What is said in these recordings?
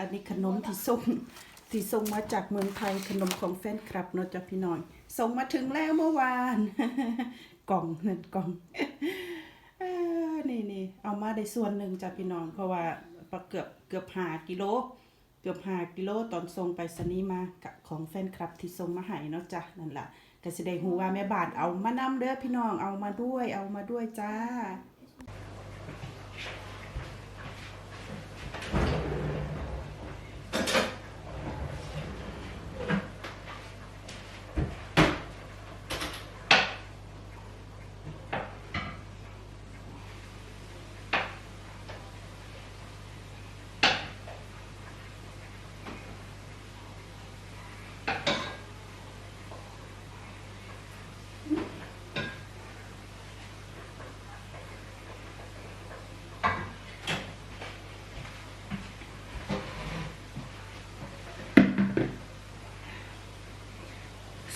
อันนี้ขนมที่ส่งที่ส่งมาจากเมืองไทยขนมของแฟนคลับเนาะจ้ะพี่น้องส่งมาถึงแล้วเมื่อวาน กล่องนั่นกล่องเอ้อนี่นี่เอามาได้ส่วนหนึ่งจ้ะพี่น้องเพราะว่าเกือบเกือบหากิโล เกือบหากิโลตอนส่งไปสนีย์มากับของแฟนคลับที่ส่งมาให้เนาะจ้ะนั่นล่ะก็สิได้ฮู้ว่าแม่บ้านเอามานำเด้อพี่น้องเอามาด้วย เอามาด้วยจ้า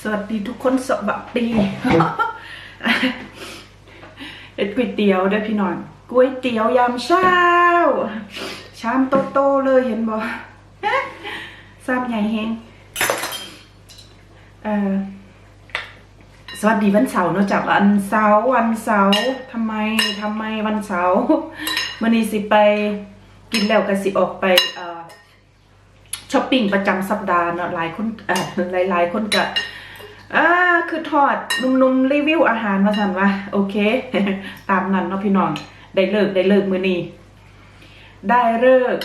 สวัสดีทุกคนสวัสดีเอ็ดก๋วยเตี๋ยวเด้พี่น้องก๋วยเตี๋ยวยามเช้า ชามโตๆเลยเห็นบ่ซามใหญ่แฮงสวัสดีวันเสาร์เนอะจากวันเสาร์วันเสาร์ทำไมทำไมวันเสาร์มื้อนี้สิไปกินแล้วก็สิออกไปช้อปปิ้งประจำสัปดาห์เนาะหลายคนหลายหลายคนก็ อ่าคือทอดนุ่มๆรีวิวอาหารมาสั่นว่าโอเค ตามนั้นเนาะพี่น้อง ได้เลิกได้เลิกมือนี้ ได้เลิก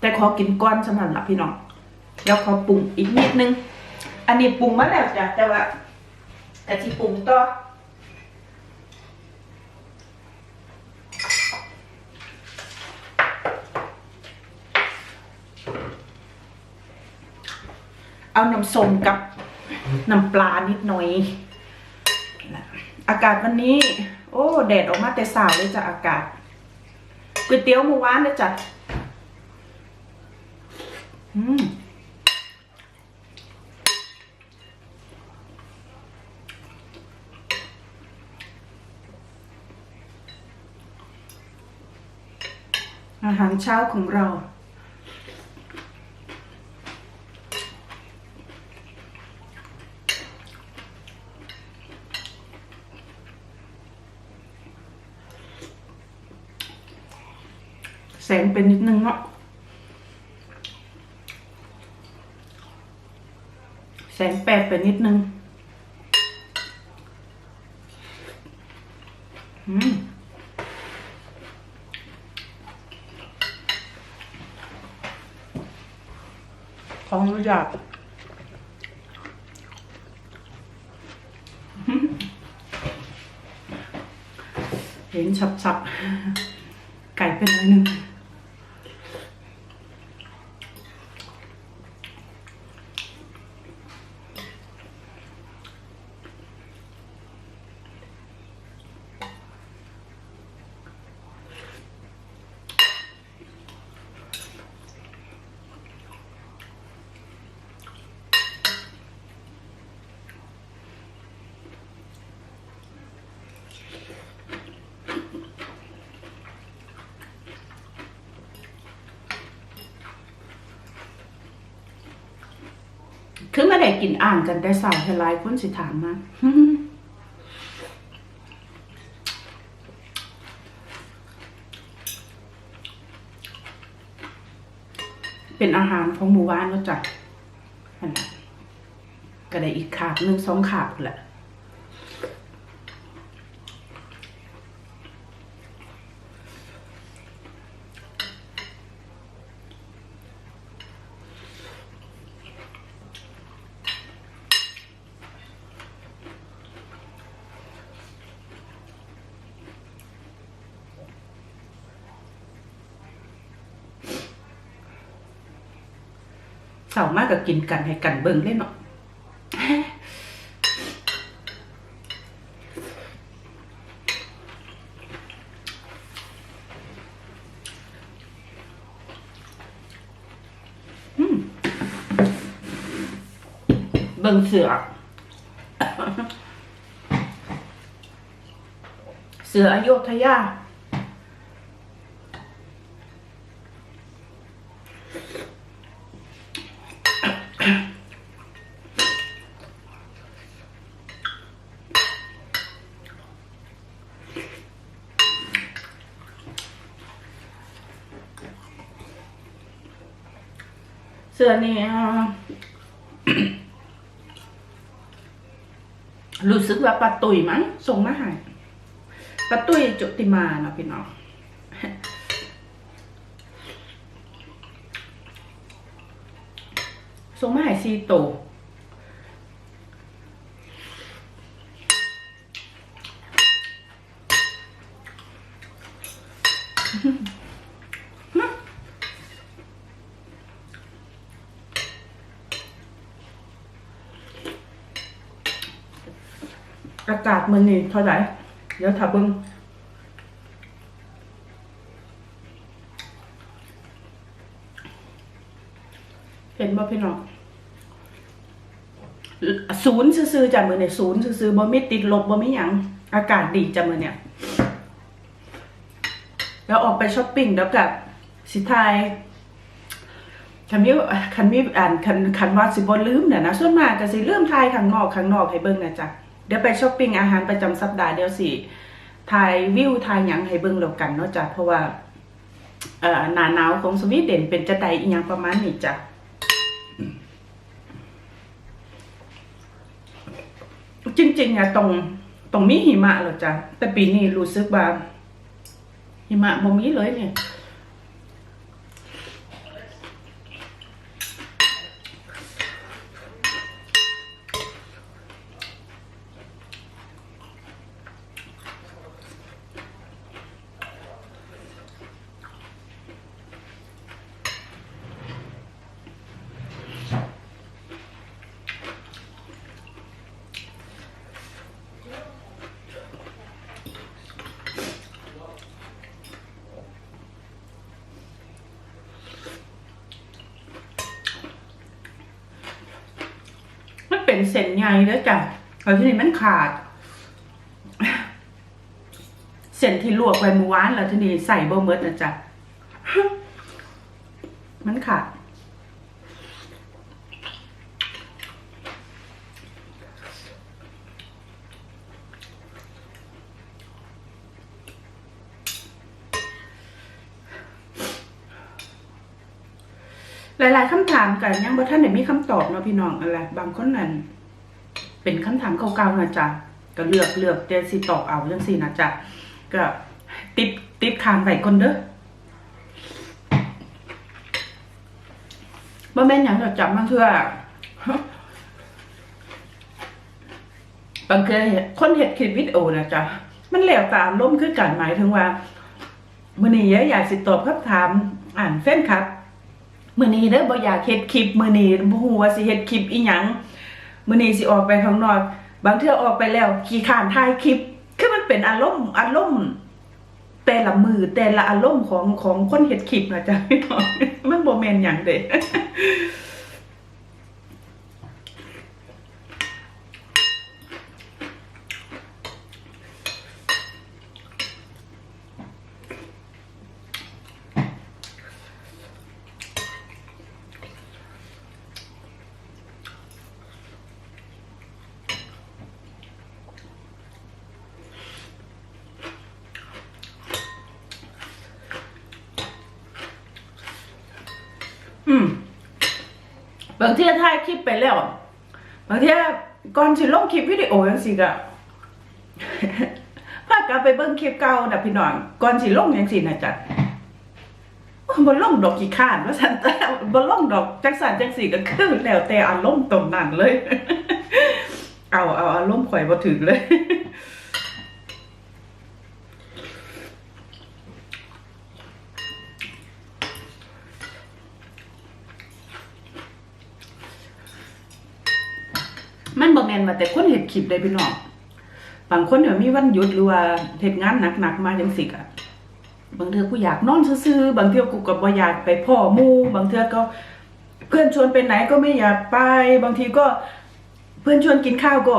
แต่ขอกินก้อนสำนันละพี่น้องแล้วขอปรุงอีกนิดนึง อันนี้ปรุงมาแล้วจ้ะแต่ว่าแต่ที่ปรุงต่อ เอาน้ำส้มกับน้ำปลานิดหน่อย อากาศวันนี้ โอ้แดดออกมาแต่สาวเลยจ้ะอากาศก๋วยเตี๋ยวหมูหวานนะจ้ะอืมอาหารเช้าของเรา แสงเป็นนิดนึงเนาะ แสงแปดไปนิดนึง อืมของรู้จักเห็นชับๆ ไก่เป็นอะไรนึง คือไม่ได้กินอ่างกันแต่สาวหลายคนสิถามมาเป็นอาหารของหมู่บ้านแล้วจ้ะนั่นน่ะก็ได้อีกขาบหนึ่งสองขาบแหละ เสามากกับกินกันให้กันเบิ่งเล่นเนาะเบิ่งเสือ เสืออโยธยา สื้อนี่รู้สึกว่าปาตุยมั้งส่งมาให้ปาตุยจุติมาเนาะพี่น้องส่งมาให้ซีโตว อากาศมันนี่เท่าไหร่เดี๋ยวถ้าเบิ่งเห็นบ่พี่น้องศูนย์ซื่อๆจ้ะมื้อนี้ศูนย์ซื่อๆบ่มีติดลบบ่มีหยังอากาศดีจ้ะมือเนี่ยแล้วออกไปช้อปปิ้งแล้วกับสิทายคันมีคันมีอ่านคันคันว่าสิบ่ลืมเนี่ยนะส่วนมากก็สิลืมทายข้างนอกข้างนอกให้เบิ่งนะจ๊ะ เดี๋ยวไปช้อปปิ้งอาหารประจำสัปดาห์เดี๋ยวสิถ่ายวิวถ่ายหยังให้เบิ่งแล้วกันเนาะจ้ะเพราะว่าเอ่อหนาหนาวของสวีเดนเป็นจะใดอีหยังประมาณนี้จ้ะจริงๆอะตรงตรงมีหิมะเหรอจ้ะแต่ปีนี้รู้สึกว่าหิมะบ่มีเลยเนี่ย มัน เป็นเส้นใหญ่แล้วจ้ะแล้วทีนี้มันขาด เส้นที่ลวกไว้เมื่อวานแล้วทีนี้ใส่บ่เมิดนะจ๊ะมันขาดหลาย ๆคำถามกันยังบ่ท่านได้มีคำตอบเนาะพี่น้องอะไรบางคนนั้น เป็นคำถามเก่าๆนะจ๊ะก็เลือกเลือกเดี๋ยวสิตอบเอาเรื่องสินะจ๊ะก็ติดติดคางไว้ก่อนเด้อบ่แม่นหยังดอกจับมาเทื่อบางเคยคนเฮ็ดคลิปวิดีโอนะจ๊ะมันแล้วตามล้มคือกันหมายถึงว่ามื้อนี้อยากสิตอบคำถามอ่านแฟนคลับ มื้อนี้เด้อบ่อยากเฮ็ดคลิป มื้อนี้บ่ฮู้ว่าสิเฮ็ดคลิปอีหยัง มื่อนี้สิออกไปข้างนอก บางเทื่อออกไปแล้วขี่ขานถ่ายคลิป คือมันเป็นอารมณ์อารมณ์แต่ละมือแต่ละอารมณ์ของของคนเห็ดคลิปนะจ๊ะพี่น้องมันบ่แม่นอย่างเด้ บางทีถ่ายคลิปไปแล้ว บางทีก่อนสิลงคลิปวิดีโอจังซี่ก็พากลับไปเบิ่งคลิปเก่านะพี่น้องก่อนสิลงจังซี่น่ะจ้ะบ่ลงดอกกี่ข้านว่าซั่นแต่บ่ลงดอกจังซั่นจังซี่ก็คือแล้วแต่อารมณ์ตรงนั้นเลย เอาเอาอารมณ์ข่อยบ่ถึงเลย มันบ่ แต่คนเฮ็ดคลิปได้พี่น้องบางคนเนี่ยมีวันหยุดหรือว่าเฮ็ดงานหนักๆมาจังซี่ก็บางเทือกูอยากนอนซื่อบางเทือกูก็บ่อยากไปพ่อมูบางเทือก็เพื่อนชวนไปไหนก็ไม่อยากไป บางทีก็เพื่อนชวนกินข้าวก็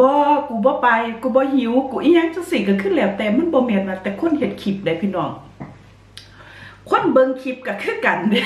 บ่กูบ่ไปกูบ่หิวกูอีหยังจังซี่ก็คือแล้วแต่มันบ่แม่นว่าแต่คนเฮ็ดคลิปได้พี่น้องคนเบิ่งคลิปก็คือกันเด้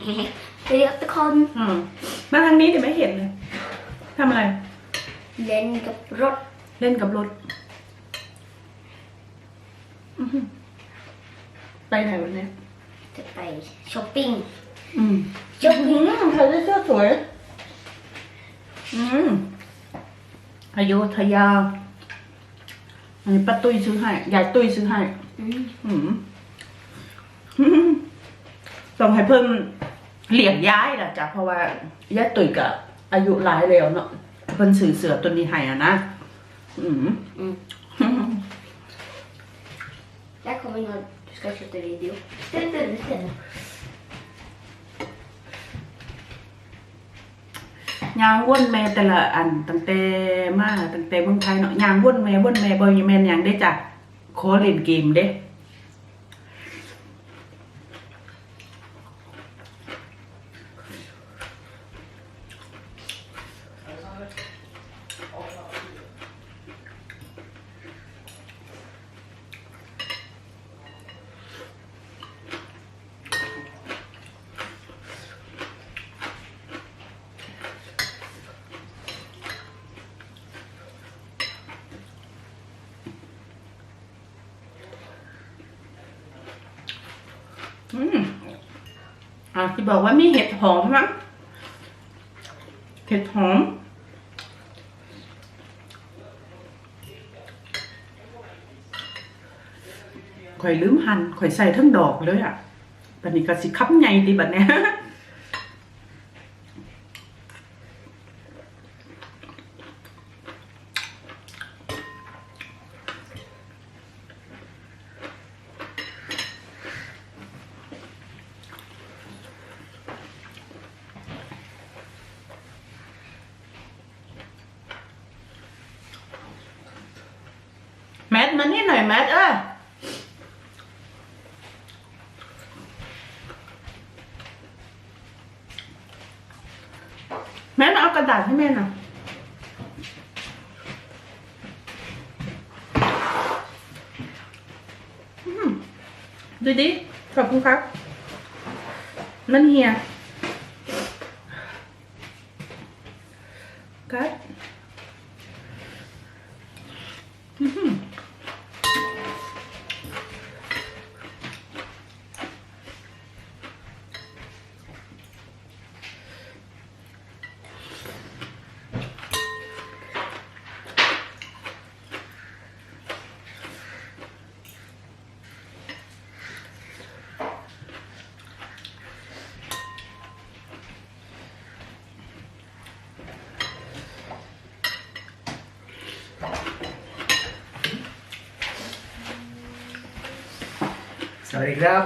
สวัสดีครับทุกคนอืมมาทางนี้เดี๋ยวไม่เห็นเลยทำอะไร เล่นกับรถเล่นกับรถอื้อหือไปไหนวันนี้จะไปช้อปปิ้งอืมช้อปปิ้งใครได้เสื้อสวย อืมอยุธยา อันนี้ป้าตุ้ยซื้อให้ยายตุ้ยซื้อให้ อืม อืมต้องให้เพิ่ม เหลี่ยมย้ายล่ะจ้ะเพราะว่าย่าตุ๋ยกับอายุหลายแล้วเนาะเพิ่นสื่อเสือตัวนี้ให้อะนะอืมอืม Där kommer någon, du ska köpa video. Ställ, ställ, ställ. ยางว่นแม่แต่ละอันตั้งแต่มาตั้งแต่เมืองไทยเนาะยางว่นแม่ว่นแม่บ่ยแม่นหยังได้จ้ะขอเล่นเกมเด้ อืม อะที่บอกว่ามีเห็ดหอมมั้งเห็ดหอม ข่อยลืมหั่นข่อยใส่ทั้งดอกเลยอะบันนี้ก็สิคับใหญ่ดีบัดเนี้ย แมทมานี่หน่อยแมทเอ้ยแม่มาเอาก ระดาษให้แม่หน่อยดูดิ ขอบคุณครับนั่นเฮียกัดอื้อหือ ส วัสดีครับ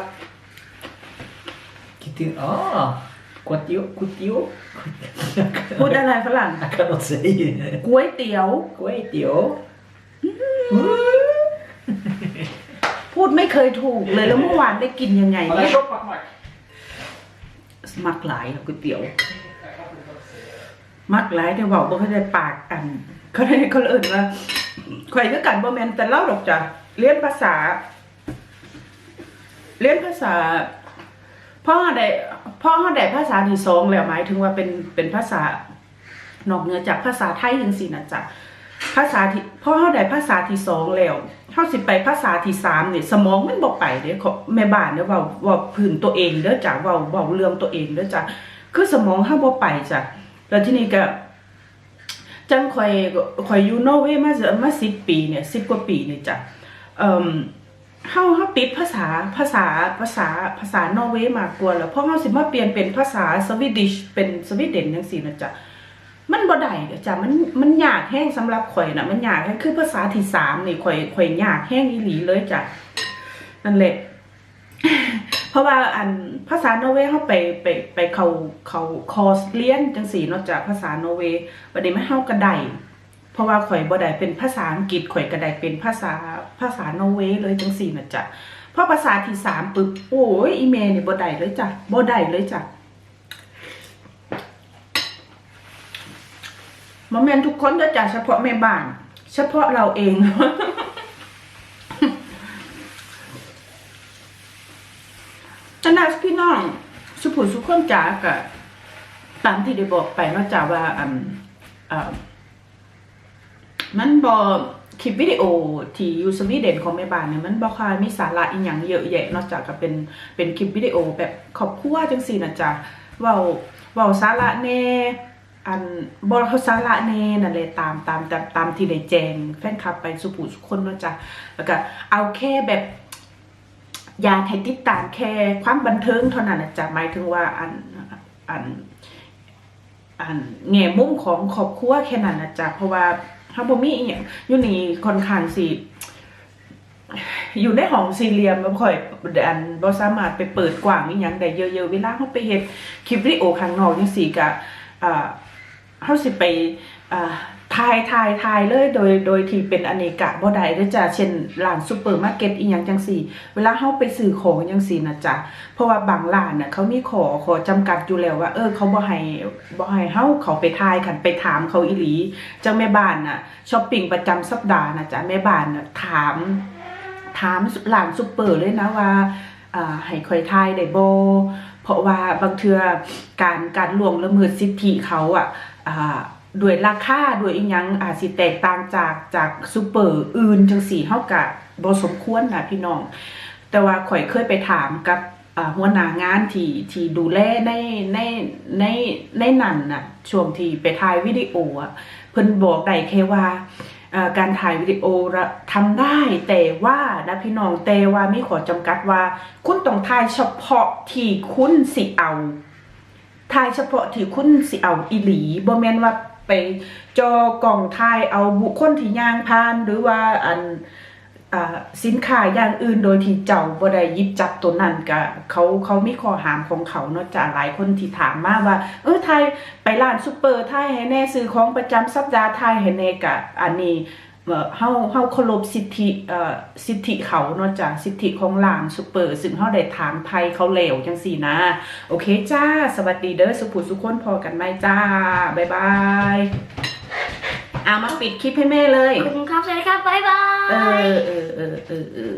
คิดถึงอ๋อก๋วยเตี๋ยวก๋วยเตี๋ยวพูดอะไรฝรั่ง I cannot say ก๋วยเตี๋ยวก๋วยเตี๋ยวพูดไม่เคยถูกเลยแล้วเมื่อวานได้กินยังไงอะไรเนี่ยชอบมากมักหลายก๋วยเตี๋ยว มักหลายแต่บอกบ่เขาได้ปากอัน เขาได้เขาเอิ่นว่าข่อยคือกันบ่แม่นแต่เล่าดอกจ้ะเรียนภาษา เรียนภาษาพ่อได้พ่อได้ภาษาที่สองแล้วหมายถึงว่าเป็นเป็นภาษานอกเหนือจากภาษาไทยจังซี่นะจ๊ะภาษาที่พ่อเฮาได้ภาษาที่สองแล้วเฮาสิไปภาษาที่สามเนี่ยสมองมันบ่ไปเด้ขอแม่บ้านเด้อเว้าว้าพื้นตัวเองเด้อจ้ะเว้าเว้าเรื่องตัวเองเด้อจ้ะคือสมองเฮาบ่ไปจ้ะแล้วทีนี้ก็จังข่อยข่อยอยู่นอเวมาจะมา10ปีเนี่ย10กว่าปีเนี่ยจ้ะเอ่อ เฮาเฮาติดภาษาภาษาภาษาภาษานอร์เวย์มากกว่าแล้วพอเฮาสิมาเปลี่ยนเป็นภาษาสวีดิชเป็นสวีเดนจังซี่นะจ๊ะมันบ่ได้จ้ะมันมันยากแฮงสำหรับข่อยนะมันยากแฮงคือภาษาที่สามนี่ข่อยข่อยยากแฮงอีหลีเลยจ้ะนั่นแหละเพราะว่าอันภาษานอร์เวย์เขาไปไปไปเขาเขาคอร์สเรียนจังสี่นอกจากภาษานอร์เวย์ประเดี๋ยวไม่เฮากระไดเพราะว่าข่อยบ่ได้เป็นภาษาอังกฤษข่อยกระไดเป็นภาษา ภาษานอร์เวย์เลยจังสี่นะจ๊ะเพราะภาษาที่สามปึ๊บโอ้ยอีเมลเนี่ยบ่ได้เลยจ้ะบ่ได้เลยจ้ะบ่แมนทุกคนเด้อจ้ะเฉพาะแม่บ้าน เฉพาะเราเองจะนักพี่น้อง สุผู้สุคนจ๋ากะตามที่ได้บอกไปเนอกจากว่าอันอ่ามันบอก คลิปวิดีโอที่ยูสวีเดนของแม่บ้านเนี่ยมันบ่ค่อยมีสาระอีหยังเยอะแยะนอกจากก็เป็นเป็นคลิปวิดีโอแบบครอบครัวจังซี่นะจ๊ะเว้าเว้าสาระแน่อันบ่เขาสาระแหน่นั่นแหละตามตามตามตามที่ได้แจ้งแฟนคลับไปสุผู้สุคนนะจ๊ะแล้วก็เอาแค่แบบอยากให้ติดตามแค่ความบันเทิงเท่านั้นนะจ๊ะหมายถึงว่าอันอันอันแง่มุมของครอบครัวแค่นั้นนะจ๊ะเพราะว่า ถ้าบ่มีอีหยังอยู่นี่ค่อนข้างสิอยู่ในห้องสี่เหลี่ยมบ่ค่อยอันบ่สามารถไปเปิดกว้างอีหยังได้เยอะๆเวลาเฮาไปเฮ็ดคลิปวิดีโอข้างนอกจังซี่ก็อ่าเฮาสิไปอ่า ถ่ายถ่ายถ่ายเลยโดยโดยที่เป็นอเนกะบ่ได้เด้อจ้ะเช่นร้านซุปเปอร์มาร์เก็ตอีหยังจังซี่ เวลาเฮาไปซื้อของจังซี่นะจ๊ะเพราะว่าบางร้านน่ะเขามีขอขอจำกัดอยู่แล้วว่า เออเขาบ่ให้บ่ให้เฮาเขาไปทายกันไปถามเขาอีหลีเจ้าแม่บ้านน่ะช้อปปิ้งประจำสัปดาห์นะจ๊ะแม่บ้านน่ะถาม ถามร้านซุปเปอร์เลยนะว่าอ่าให้คอยทายได้บ่เพราะว่าบางเทื่อการการล่วงละเมิดสิทธิเขาอะอ่า ด้วยราคาด้วยอีหยังอาจสิแตกต่างจากจากซุปเปอร์อื่นจังสี่เฮาก็บ่สมควรนะพี่น้อง แต่ว่าข่อยเคยไปถามกับหัวหน้างานที่ที่ดูแลในในในในนั่นน่ะช่วงที่ไปถ่ายวิดีโออะเพิ่นบอกได้แค่ว่าการถ่ายวิดีโอทำได้แต่ว่านะพี่น้องแต่ว่ามีขอจำกัดว่า คุณต้องถ่ายเฉพาะที่คุณสิเอาถ่ายเฉพาะที่คุณสิเอาอีหลีบ่แม่นว่า ไปจอกล่องถ่ายเอาบุคคลที่ย่างพาน หรือว่าอันสินค้าอย่างอื่นโดยที่เจ้าบ่ได้ยิบจับตัวนั้นก็เขาเขามีข้อหามของเขาเนาะจ้ะหลายคนที่ถามมาว่า เออไทยไปร้านซุปเปอร์ไทยให้แน่ซื้อของประจำสัปดาห์ไทยให้แน่กะอันนี้ เอ่อเฮาเฮาเคารพสิทธิเอ่อสิทธิเขาเนาะจ้ะสิทธิของร้านซุปเปอร์ ซึ่งเฮาได้ถามไทยเขาแล้วจังซี่นะ โอเคจ้า สวัสดีเด้อสุภุสุคนพอกันไหมจ้า บ๊ายบายเอามาปิดคลิปให้แม่เลย ขอบคุณครับสวัสดีครับ บ๊ายบาเอยอเออเออเออเออ